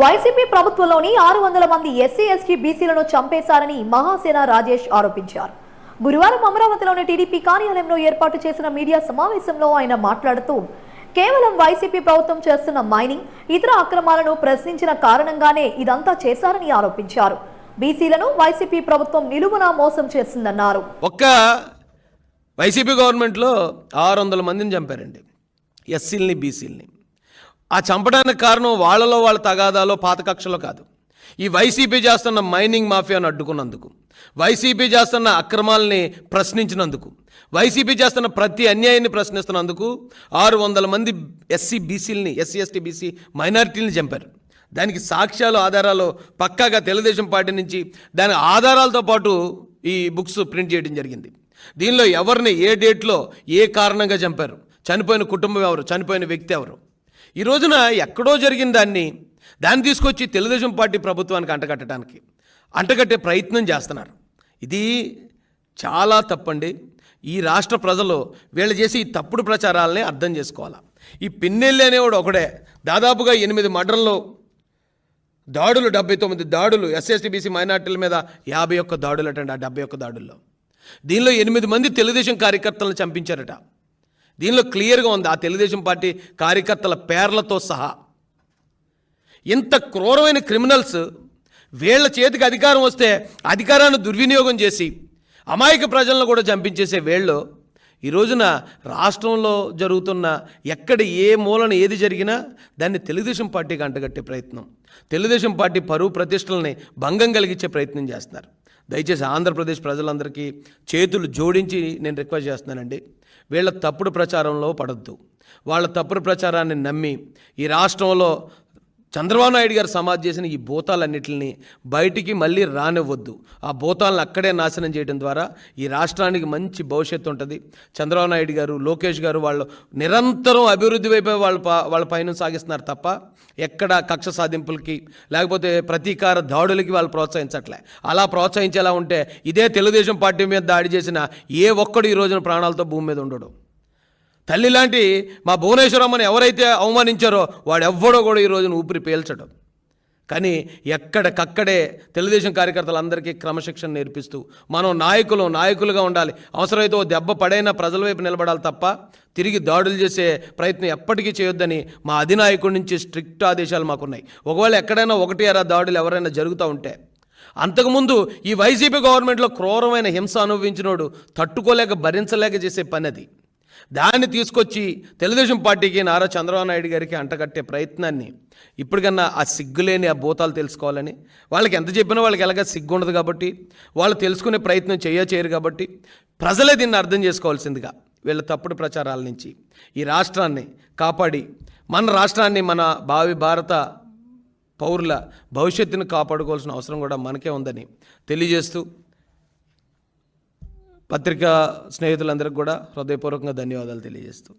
YCP ప్రభుత్వంలోని ఆరు వందల మంది ఎస్సీ ఎస్టీ బీసీలను చంపేశారని మహాసేన రాజేష్ ఆరోపించారు. గురువారం అమరావతిలోని టీడీపీ కార్యాలయంలో ఏర్పాటు చేసిన మీడియా సమావేశంలో ఆయన మాట్లాడుతూ కేవలం వైసీపీ ప్రభుత్వం చేస్తున్న మైనింగ్ ఇతర అక్రమాలను ప్రశ్నించిన కారణంగానే ఇదంతా చేశారని ఆరోపించారు. బీసీలను వైసీపీ ప్రభుత్వం నిలువున మోసం చేసిందన్నారు. ఒక్క వైసీపీ గవర్నమెంట్లో ఆరు వందల మందిని చంపారండి. ఎస్సీలని బీసీలని. ఆ చంపడానికి కారణం వాళ్ళలో వాళ్ళ తగాదాలో పాత కక్షలో కాదు. ఈ వైసీపీ చేస్తున్న మైనింగ్ మాఫియాను అడ్డుకున్నందుకు వైసీపీ చేస్తున్న అక్రమాలని ప్రశ్నించినందుకు వైసీపీ చేస్తున్న ప్రతి అన్యాయాన్ని ప్రశ్నిస్తున్నందుకు ఆరు వందల మంది ఎస్సీ బీసీలని ఎస్సీ ఎస్టీ బీసీ మైనారిటీని చంపారు. దానికి సాక్ష్యాలు ఆధారాలు పక్కాగా తెలుగుదేశం పార్టీ నుంచి దాని ఆధారాలతో పాటు ఈ బుక్స్ ప్రింట్ చేయడం జరిగింది. దీనిలో ఎవరిని ఏ డేట్లో ఏ కారణంగా చంపారు? చనిపోయిన కుటుంబం ఎవరు? చనిపోయిన వ్యక్తి ఎవరు? ఈ రోజున ఎక్కడో జరిగిన దాన్ని దాన్ని తీసుకొచ్చి తెలుగుదేశం పార్టీ ప్రభుత్వానికి అంటగట్టడానికి అంటగట్టే ప్రయత్నం చేస్తున్నారు. ఇది చాలా తప్పండి. ఈ రాష్ట్ర ప్రజలు వీళ్ళు చేసి ఈ తప్పుడు ప్రచారాలని అర్థం చేసుకోవాలి. ఈ పిన్నెల్లి అనేవాడు ఒకడే. దాదాపుగా ఎనిమిది మర్డర్లు దాడులు డెబ్బై తొమ్మిది దాడులు ఎస్ఎస్టీబీసీ మైనార్టీల మీద యాభై ఒక్క దాడులు అటండి ఆ డెబ్బై ఒక్క దాడుల్లో. దీనిలో ఎనిమిది మంది తెలుగుదేశం కార్యకర్తలను చంపించారట. దీనిలో క్లియర్గా ఉంది. ఆ తెలుగుదేశం పార్టీ కార్యకర్తల పేర్లతో సహా. ఇంత క్రూరమైన క్రిమినల్స్ వీళ్ళ చేతికి అధికారం వస్తే అధికారాన్ని దుర్వినియోగం చేసి అమాయక ప్రజలను కూడా చంపించేసే వీళ్ళు ఈ రోజున రాష్ట్రంలో జరుగుతున్న ఎక్కడ ఏ మూలన ఏది జరిగినా దాన్ని తెలుగుదేశం పార్టీకి అంటగట్టే ప్రయత్నం. తెలుగుదేశం పార్టీ పరువు ప్రతిష్టలని భంగం కలిగించే ప్రయత్నం చేస్తున్నారు. దయచేసి ఆంధ్రప్రదేశ్ ప్రజలందరికీ చేతులు జోడించి నేను రిక్వెస్ట్ చేస్తున్నానండి. వీళ్ళ తప్పుడు ప్రచారంలో పడద్దు. వాళ్ళ తప్పుడు ప్రచారాన్ని నమ్మి ఈ రాష్ట్రంలో చంద్రబాబు నాయుడు గారు సమాధి చేసిన ఈ భూతాలన్నింటిని బయటికి మళ్ళీ రానివ్వద్దు. ఆ భూతాలను అక్కడే నాశనం చేయడం ద్వారా ఈ రాష్ట్రానికి మంచి భవిష్యత్తు ఉంటుంది. చంద్రబాబు నాయుడు గారు లోకేష్ గారు వాళ్ళు నిరంతరం అభివృద్ధి వైపు వాళ్ళ ప- వాళ్ళ పైన సాగిస్తున్నారు తప్ప ఎక్కడ కక్ష సాధింపులకి లేకపోతే ప్రతీకార దాడులకి వాళ్ళు ప్రోత్సహించట్లే. అలా ప్రోత్సహించేలా ఉంటే ఇదే తెలుగుదేశం పార్టీ మీద దాడి చేసిన ఏ ఒక్కడు ఈ రోజున ప్రాణాలతో భూమి మీద ఉండడు. తల్లి లాంటి మా భువనేశ్వరమ్మని ఎవరైతే అవమానించారో వాడెవ్వడో కూడా ఈ రోజున ఊపిరి పీల్చడం. కానీ ఎక్కడికక్కడే తెలుగుదేశం కార్యకర్తలందరికీ క్రమశిక్షణ నేర్పిస్తూ మనం నాయకులు నాయకులుగా ఉండాలి. అవసరమైతే ఓ దెబ్బ పడైనా ప్రజల వైపు నిలబడాలి తప్ప తిరిగి దాడులు చేసే ప్రయత్నం ఎప్పటికీ చేయొద్దని మా అధినాయకుడి నుంచి స్ట్రిక్ట్ ఆదేశాలు మాకున్నాయి. ఒకవేళ ఎక్కడైనా ఒకటి అరా దాడులు ఎవరైనా జరుగుతూ ఉంటే అంతకుముందు ఈ వైసీపీ గవర్నమెంట్లో క్రూరమైన హింస అనుభవించినోడు తట్టుకోలేక భరించలేక చేసే పని అది. దాన్ని తీసుకొచ్చి తెలుగుదేశం పార్టీకి నారా చంద్రబాబు నాయుడు గారికి అంటగట్టే ప్రయత్నాన్ని ఇప్పటికన్నా ఆ సిగ్గులేని ఆ భూతాలు తెలుసుకోవాలని వాళ్ళకి ఎంత చెప్పినా వాళ్ళకి ఎలాగ సిగ్గు ఉండదు కాబట్టి వాళ్ళు తెలుసుకునే ప్రయత్నం చేయ చేయరు కాబట్టి ప్రజలే దీన్ని అర్థం చేసుకోవాల్సిందిగా వీళ్ళ తప్పుడు ప్రచారాల నుంచి ఈ రాష్ట్రాన్ని కాపాడి మన రాష్ట్రాన్ని మన భావి భారత పౌరుల భవిష్యత్తును కాపాడుకోవాల్సిన అవసరం కూడా మనకే ఉందని తెలియజేస్తూ పత్రికా స్నేహితులందరికీ కూడా హృదయపూర్వకంగా ధన్యవాదాలు తెలియజేస్తూ